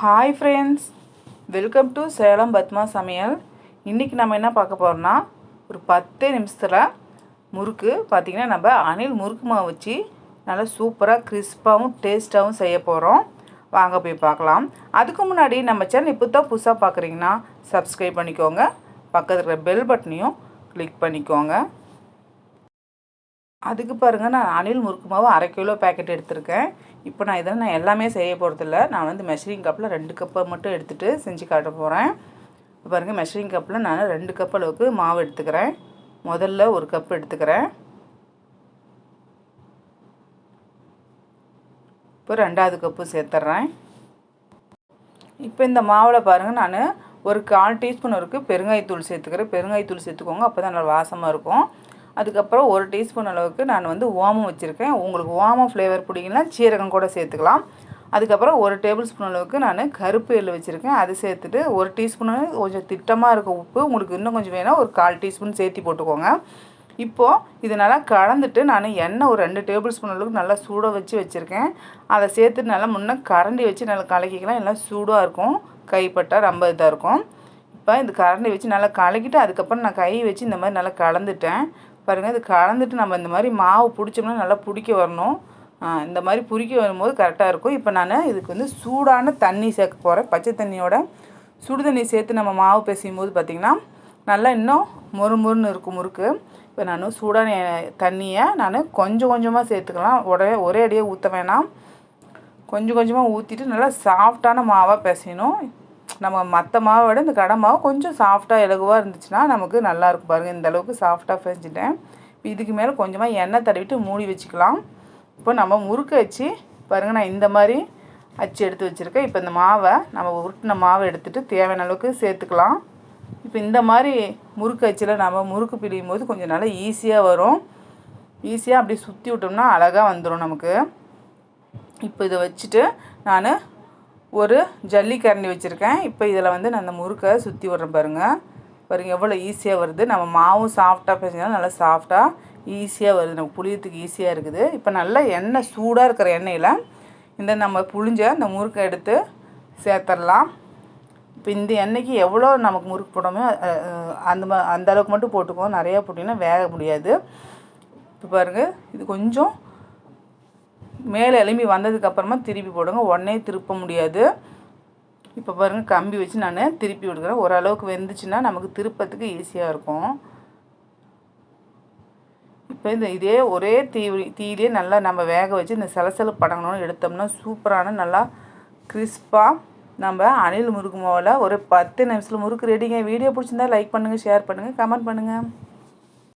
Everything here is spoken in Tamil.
Hi friends welcome to Salem Padma சமையல் இன்றைக்கி நம்ம என்ன பார்க்க போகிறோம்னா ஒரு பத்தே நிமிஷத்தில் முறுக்கு பார்த்திங்கன்னா நம்ம அணில் முறுக்கு மாவு வச்சு நல்லா சூப்பராக கிறிஸ்பாகவும் டேஸ்ட்டாகவும் செய்ய போகிறோம் வாங்க போய் பார்க்கலாம். அதுக்கு முன்னாடி நம்ம சேனல் இப்போ தான் புதுசாக பார்க்குறீங்கன்னா சப்ஸ்கிரைப் பண்ணிக்கோங்க. பக்கத்தில் இருக்கிற பெல் பட்டனையும் கிளிக் பண்ணிக்கோங்க. அதுக்கு பாருங்கள் நான் அணில் முறுக்கு மாவு அரை கிலோ பேக்கெட் எடுத்திருக்கேன். இப்போ நான் இதில் நான் எல்லாமே செய்ய போகிறதில்ல நான் வந்து மெஷரிங் கப்பில் ரெண்டு கப்பை மட்டும் எடுத்துகிட்டு செஞ்சு காட்ட போகிறேன் இப்போ பாருங்கள் மெஷரிங் கப்பில் நான் ரெண்டு கப் அளவுக்கு மாவு எடுத்துக்கிறேன். முதல்ல ஒரு கப் எடுத்துக்கிறேன். இப்போ ரெண்டாவது கப்பு சேர்த்துட்றேன் இப்போ இந்த மாவில் பாருங்கள் நான் ஒரு கால் டீஸ்பூன் இருக்குது பெருங்காயத்தூள் சேர்த்துக்கிறேன். பெருங்காயத்தூள் சேர்த்துக்கோங்க அப்போ தான் நல்லா வாசமாக இருக்கும். அதுக்கப்புறம் ஒரு டீஸ்பூன் அளவுக்கு நான் வந்து ஓமம் வச்சுருக்கேன். உங்களுக்கு ஓமம் ஃப்ளேவர் பிடிக்குன்னா சீரகம் கூட சேர்த்துக்கலாம். அதுக்கப்புறம் ஒரு டேபிள் ஸ்பூன் அளவுக்கு நான் கருப்பு எள்ளு வச்சுருக்கேன். அது சேர்த்துட்டு ஒரு டீஸ்பூன் கொஞ்சம் திட்டமாக இருக்க உப்பு உங்களுக்கு இன்னும் கொஞ்சம் வேணால் ஒரு கால் டீஸ்பூன் சேர்த்து போட்டுக்கோங்க. இப்போது இது நல்லா கலந்துட்டு நான் எண்ணெய் ஒரு ரெண்டு டேபிள் ஸ்பூன் அளவுக்கு நல்லா சூடாக வச்சு வச்சுருக்கேன். அதை சேர்த்துட்டு நல்லா முன்னே கரண்டி வச்சு நல்லா கலக்கிக்கலாம். எல்லாம் சூடாக இருக்கும். கைப்பட்டால் ரொம்ப இதாக இருக்கும். இப்போ இந்த கரண்டி வச்சு நல்லா கலக்கிட்டு அதுக்கப்புறம் நான் கை வச்சு இந்த மாதிரி நல்லா கலந்துட்டேன். பாருங்கள் இது கலந்துட்டு நம்ம இந்த மாதிரி மாவு பிடிச்சோம்னா நல்லா பிடிக்க வரணும். இந்த மாதிரி பிடிக்க வரும்போது கரெக்டாக இருக்கும். இப்போ நான் இதுக்கு வந்து சூடான தண்ணி சேர்க்க போகிறேன் பச்சை தண்ணியோட சுடு தண்ணி சேர்த்து நம்ம மாவு பிசையும் போது பார்த்திங்கன்னா நல்லா இன்னும் மொறு மொறுன்னு இருக்கும் முறுக்கு. இப்போ நான் சூடான தண்ணியை நான் கொஞ்சம் கொஞ்சமாக சேர்த்துக்கலாம். உடனே ஒரே அடியாக ஊற்ற வேணாம். கொஞ்சம் கொஞ்சமாக ஊற்றிட்டு நல்லா சாஃப்டான மாவாக பிசையணும் நம்ம மற்ற மாவை விட இந்த கடை மாவு கொஞ்சம் சாஃப்டாக இலகுவாக இருந்துச்சுன்னா நமக்கு நல்லாயிருக்கும் பாருங்கள் இந்த அளவுக்கு சாஃப்டாக பிசைஞ்சிட்டேன். இதுக்கு மேலே கொஞ்சமாக எண்ணெய் தடவிட்டு மூடி வச்சுக்கலாம். இப்போ நம்ம முறுக்கு வச்சு பாருங்கள் நான் இந்த மாதிரி அச்சு எடுத்து வச்சுருக்கேன். இப்போ இந்த மாவை நம்ம உருட்டின மாவை எடுத்துகிட்டு தேவையான அளவுக்கு சேர்த்துக்கலாம். இப்போ இந்த மாதிரி முறுக்கு அச்சில் நம்ம முறுக்கு பிழியும் போது கொஞ்சம் நல்லா ஈஸியாக வரும். ஈஸியாக அப்படியே சுற்றி விட்டோம்னா அழகாக வந்துடும் நமக்கு. இப்போ இதை வச்சுட்டு நான் ஒரு ஜல்லிக்கரண்டி வச்சுருக்கேன். இப்போ இதில் வந்து நான் அந்த முறுக்கை சுற்றி விட்றேன் பாருங்கள் பாருங்கள் எவ்வளோ ஈஸியாக வருது. நம்ம மாவும் சாஃப்டாக பேசினாலும் நல்லா சாஃப்டாக ஈஸியாக வருது. நம்ம புளியத்துக்கு ஈஸியாக இருக்குது. இப்போ நல்லா எண்ணெய் சூடாக இருக்கிற எண்ணெயில் இந்த நம்ம புளிஞ்ச அந்த முறுக்கை எடுத்து சேர்த்துடலாம் இப்போ இந்த எண்ணெய்க்கு எவ்வளோ நமக்கு முறுக்கு போடணுமோ அந்த அந்த அளவுக்கு மட்டும் போட்டுக்குவோம் நிறையா போட்டிங்கன்னா வேக முடியாது. இப்போ பாருங்கள் இது கொஞ்சம் மேலே எலும்பி வந்ததுக்கப்புறமா திருப்பி போடுங்க. உடனே திருப்ப முடியாது. இப்போ பாருங்கள் கம்பி வச்சு நான் திருப்பி விடுக்கிறேன் ஓரளவுக்கு வெந்துச்சுன்னா நமக்கு திருப்பத்துக்கு ஈஸியாக இருக்கும். இப்போ இந்த இதே ஒரே தீ தீயிலே நல்லா நம்ம வேக வச்சு இந்த சலசலு படங்கணும்னு எடுத்தோம்னா சூப்பரான நல்லா கிறிஸ்பாக நம்ம அணில் முறுக்கு மாவில் ஒரு பத்து நிமிஷத்தில் முறுக்கு ரெடிங்க வீடியோ பிடிச்சிருந்தா லைக் பண்ணுங்கள் ஷேர் பண்ணுங்கள் கமெண்ட் பண்ணுங்கள்